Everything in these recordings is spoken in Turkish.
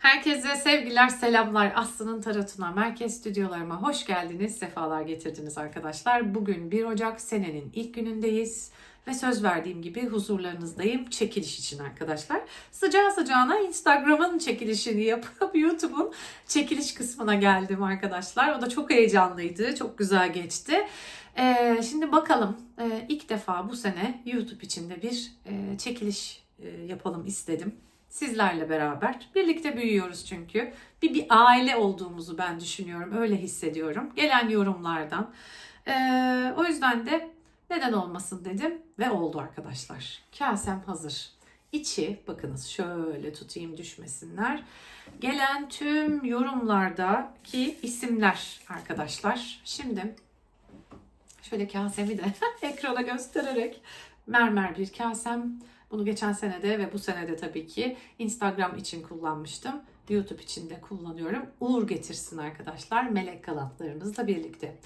Herkese sevgiler, selamlar. Aslı'nın tarotuna, merkez stüdyolarıma hoş geldiniz, sefalar getirdiniz arkadaşlar. Bugün 1 Ocak senenin ilk günündeyiz ve söz verdiğim gibi huzurlarınızdayım çekiliş için arkadaşlar. Sıcağı sıcağına Instagram'ın çekilişini yapıp YouTube'un çekiliş kısmına geldim arkadaşlar. O da çok heyecanlıydı, çok güzel geçti. Ee, şimdi bakalım ee, ilk defa bu sene YouTube içinde bir e, çekiliş e, yapalım istedim sizlerle beraber. Birlikte büyüyoruz çünkü. Bir, bir aile olduğumuzu ben düşünüyorum. Öyle hissediyorum. Gelen yorumlardan. Ee, o yüzden de neden olmasın dedim ve oldu arkadaşlar. Kasem hazır. İçi bakınız şöyle tutayım düşmesinler. Gelen tüm yorumlardaki isimler arkadaşlar. Şimdi şöyle kasemi de ekrana göstererek mermer bir kasem bunu geçen senede ve bu senede tabii ki Instagram için kullanmıştım. YouTube için de kullanıyorum. Uğur getirsin arkadaşlar. Melek kanatlarımızla birlikte.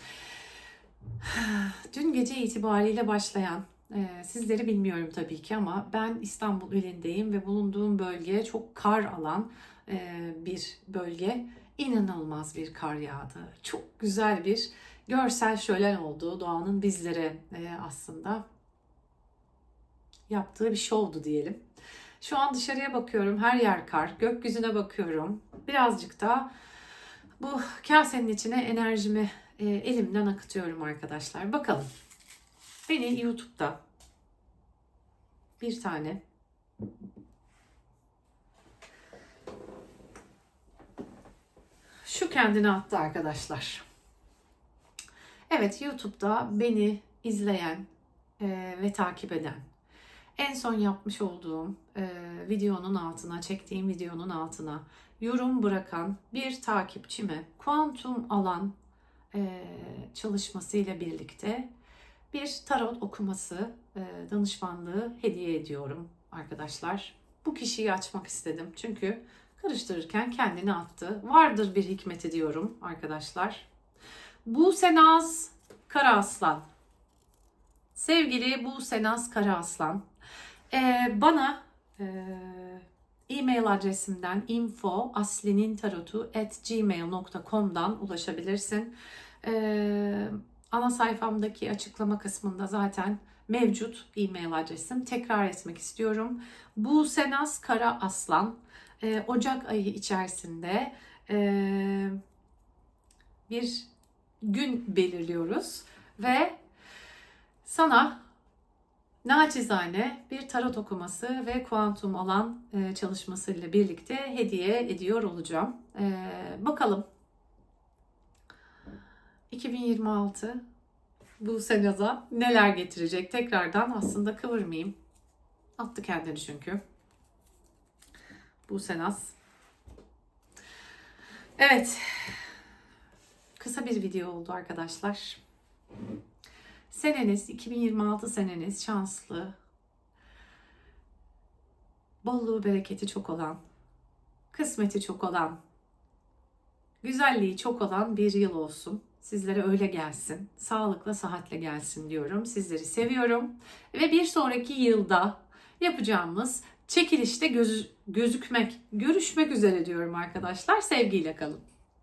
Dün gece itibariyle başlayan e, sizleri bilmiyorum tabii ki ama ben İstanbul ilindeyim ve bulunduğum bölge çok kar alan e, bir bölge. İnanılmaz bir kar yağdı. Çok güzel bir görsel şölen oldu. Doğanın bizlere e, aslında yaptığı bir şovdu diyelim. Şu an dışarıya bakıyorum. Her yer kar. Gökyüzüne bakıyorum. Birazcık da bu kasenin içine enerjimi e, elimden akıtıyorum arkadaşlar. Bakalım. Beni YouTube'da bir tane şu kendine attı arkadaşlar. Evet YouTube'da beni izleyen e, ve takip eden en son yapmış olduğum e, videonun altına, çektiğim videonun altına yorum bırakan bir takipçime kuantum alan e, çalışması birlikte bir tarot okuması, e, danışmanlığı hediye ediyorum arkadaşlar. Bu kişiyi açmak istedim çünkü karıştırırken kendini attı. Vardır bir hikmeti diyorum arkadaşlar. Bu Senaz Kara Aslan. Sevgili bu Senaz Kara Aslan, ee, bana e, e-mail adresimden info aslinintarotu at gmail.com'dan ulaşabilirsin. Ee, ana sayfamdaki açıklama kısmında zaten mevcut e-mail adresim. Tekrar etmek istiyorum. Bu Senas Kara Aslan e, Ocak ayı içerisinde e, bir gün belirliyoruz ve sana naçizane bir tarot okuması ve kuantum alan e, çalışması ile birlikte hediye ediyor olacağım. E, bakalım 2026 bu senaza neler getirecek tekrardan aslında kıvırmayayım. Attı kendini çünkü. Bu senaz. Evet. Kısa bir video oldu arkadaşlar. Seneniz 2026 seneniz şanslı. Bolluğu bereketi çok olan, kısmeti çok olan, güzelliği çok olan bir yıl olsun. Sizlere öyle gelsin. Sağlıkla, sıhhatle gelsin diyorum. Sizleri seviyorum. Ve bir sonraki yılda yapacağımız çekilişte göz, gözükmek, görüşmek üzere diyorum arkadaşlar. Sevgiyle kalın.